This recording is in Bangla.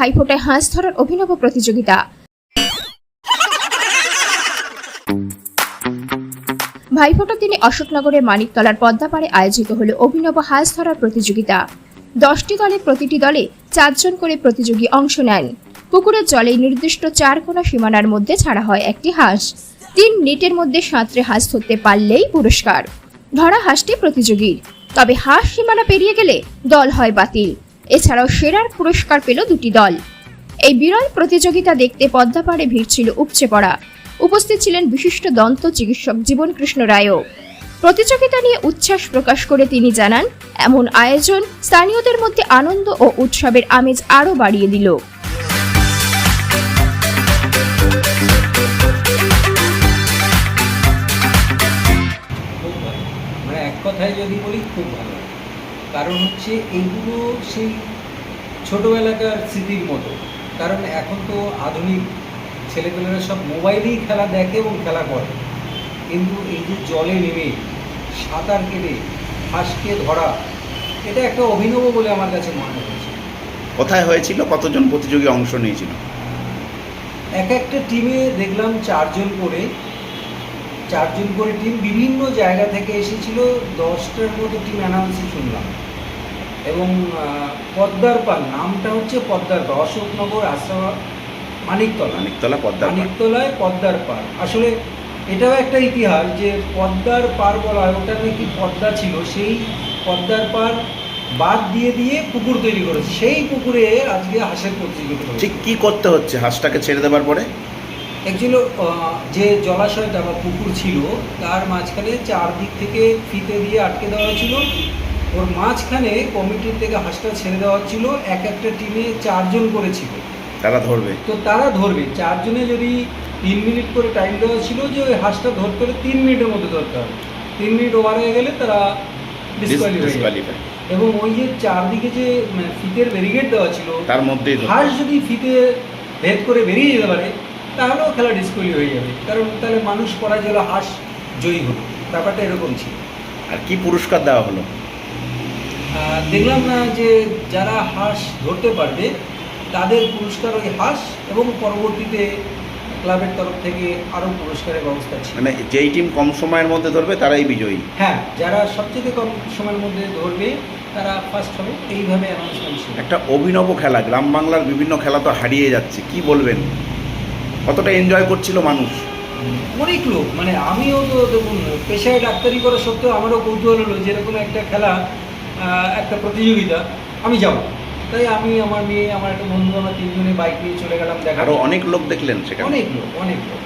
ভাইফোঁটায় হাঁস ধরার অভিনব প্রতিযোগিতা। ভাইফোঁটার দিনে অশোকনগরের মানিকতলার পদ্মাপাড়ে আয়োজিত হলো অভিনব হাঁস ধরার প্রতিযোগিতা। দশটি দলের প্রতিটি দলে চারজন করে প্রতিযোগী অংশ নেন। পুকুরের জলে নির্দিষ্ট চার কোনা সীমানার মধ্যে ছাড়া হয় একটি হাঁস। তিন মিনিটের মধ্যে সাঁতরে হাঁস ধরতে পারলেই পুরস্কার। ধরা হাঁসটি প্রতিযোগীর। তবে হাঁস সীমানা পেরিয়ে গেলে দল হয় বাতিল। এছাড়াও সেরার পুরস্কার পেল দুটি দল। এই বিরল প্রতিযোগিতা দেখতে পদ্মাপাড়ে ভিড় ছিল উপচে পড়া। উপস্থিত ছিলেন বিশিষ্ট দন্ত চিকিৎসক জীবন কৃষ্ণ রায়ও। প্রতিযোগিতা নিয়ে উচ্ছ্বাস প্রকাশ করে তিনি জানান, এমন আয়োজন স্থানীয়দের মধ্যে আনন্দ ও উৎসবের আমেজ আরও বাড়িয়ে দিল। মানে কথায় যদি বলি, খুব ভালো। কারণ হচ্ছে এইগুলো সেই ছোটোবেলাকার স্মৃতির মতো। কারণ এখন তো আধুনিক ছেলেপেলেরা সব মোবাইলেই খেলা দেখে এবং খেলা করে। কিন্তু এই যে জলে নেমে সাঁতার কেটে হাঁসকে ধরা এটা একটা অভিনব বলে আমার কাছে মনে হয়েছে কোথায় হয়েছিল? কতজন প্রতিযোগী অংশ নিয়েছিল? এক একটা টিমে দেখলাম চারজন করে। চারজন করে টিম বিভিন্ন জায়গা থেকে এসেছিল। দশটার মতো টিম অ্যানাউন্সই শুনলাম। এবং পদ্মার পাল নামটা হচ্ছে পদ্মার পাল অশোকনগর আশ্রম মানিকতলা। মানিকতলা পদ্মা মানিকতলায় পদ্মার পার আসলে এটাও একটা ইতিহাস যে পদ্মার পার বলা হয় ওটা নাকি পদ্মা ছিল সেই পদ্মার পার বাদ দিয়ে দিয়ে পুকুর তৈরি করেছে। সেই পুকুরে আজকে হাঁসের প্রতিযোগিতা ঠিক কি করতে হচ্ছে হাঁসটাকে ছেড়ে দেওয়ার পরে? অ্যাকচুয়ালি যে জলাশয়টা বা পুকুর ছিল তার মাঝখানে চারদিক থেকে ফিতে দিয়ে আটকে দেওয়া ছিল। ওর মাঝখানে কমিটির থেকে হাঁসটা ছেড়ে দেওয়া ছিল এক একটা টিমে চারজন করেছিল। তারা ধরবে? তো তারা ধরবে। চারজনে যদি তিন মিনিট করে টাইম দেওয়া ছিল যে ওই হাঁসটা ধরতে হলে তিন মিনিটের মধ্যে ধরতে হবে। তিন মিনিট ওভার হয়ে গেলে তারা ডিসকোয়ালিফাই এবং ওই যে চারদিকে যে মানে, ফিতের ব্যারিকেড দেওয়া ছিল তার মধ্যে হাঁস যদি ফিতে ভেদ করে বেরিয়ে যেতে পারে তাহলেও খেলা ডিসকোয়ালি হয়ে যাবে। কারণ তাহলে মানুষ পরাজয় হলো হাঁস জয়ী হলো। ব্যাপারটা এরকম ছিল। আর কি পুরস্কার দেওয়া হলো? দেখলাম না যে যারা হাঁস ধরতে পারবে তাদের পুরস্কার ওই হাঁস এবং পরবর্তীতে ক্লাবের তরফ থেকে আরও পুরস্কারের ব্যবস্থা ছিল। মানে যেই টিম কম সময়ের মধ্যে ধরবে তারাই বিজয়ী। হ্যাঁ যারা সবচেয়ে কম সময়ের মধ্যে ধরবে তারা ফার্স্ট হবে এইভাবে অ্যানাউন্সমেন্ট ছিল। একটা অভিনব খেলা গ্রাম বাংলার বিভিন্ন খেলা তো হারিয়ে যাচ্ছে কি বলবেন? কতটা এনজয় করছিল মানুষ? অনেক লোক মানে আমিও তো দেখুন পেশায় ডাক্তারি করা সত্ত্বেও আমারও কৌতূহল হলো যেরকম একটা খেলা একটা প্রতিযোগিতা আমি যাব। তাই আমি আমার মেয়ে আমার একটা বন্ধু আমার তিনজনে বাইক নিয়ে চলে গেলাম দেখা আরও অনেক লোক দেখলেন সেখানে। অনেক লোক অনেক লোক।